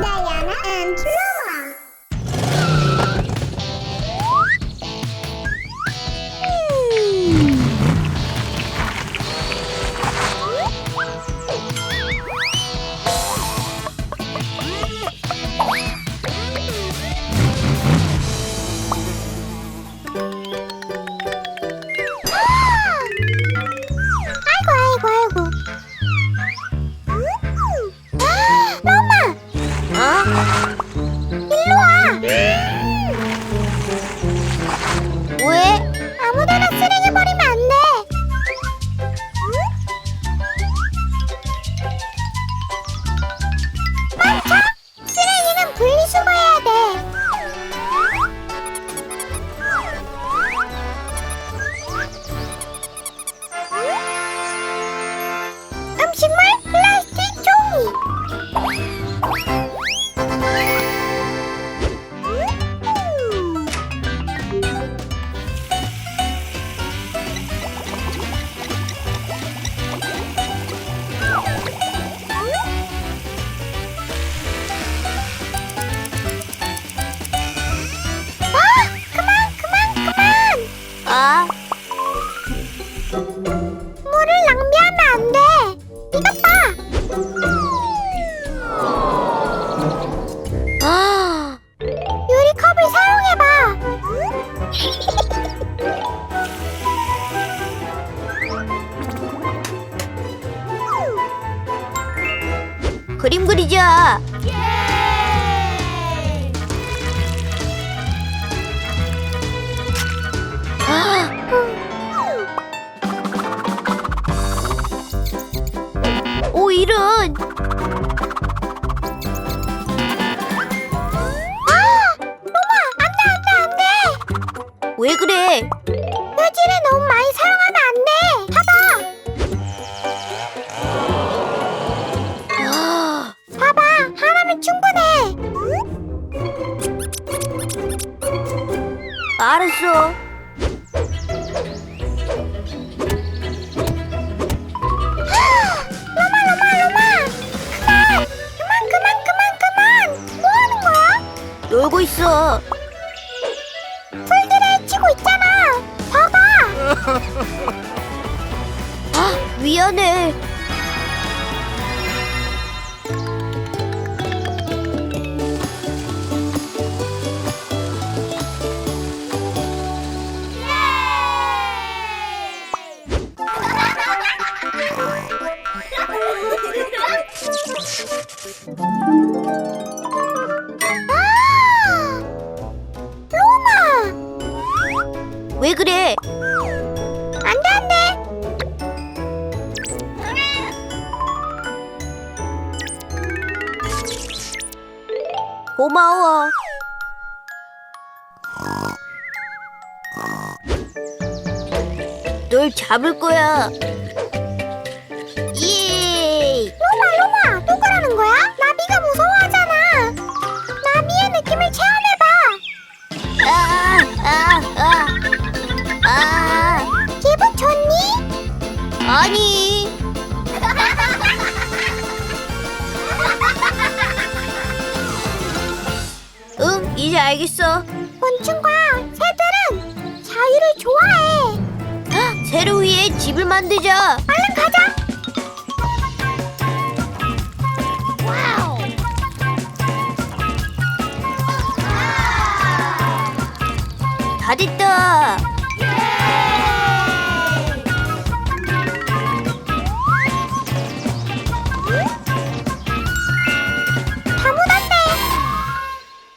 Diana and Noah. 아 아! 그만 그만 그만 아, 그림 그리자. 아, 오 이런. 아! 왜 그래? 알았어. 로마, 로마, 로마. 그만. 그만, 그만, 그만, 그만. 뭐 하는 거야? 놀고 있어. 풀들을 해치고 있잖아. 봐봐. 아, 미안해. 로마. 왜 그래? 안 돼, 안 돼. 고마워. 널 잡을 거야. 아니. 응, 이제 알겠어. 곤충과 새들은 자유를 좋아해. 새로 위에 집을 만들자. 얼른 가자. 다 됐다.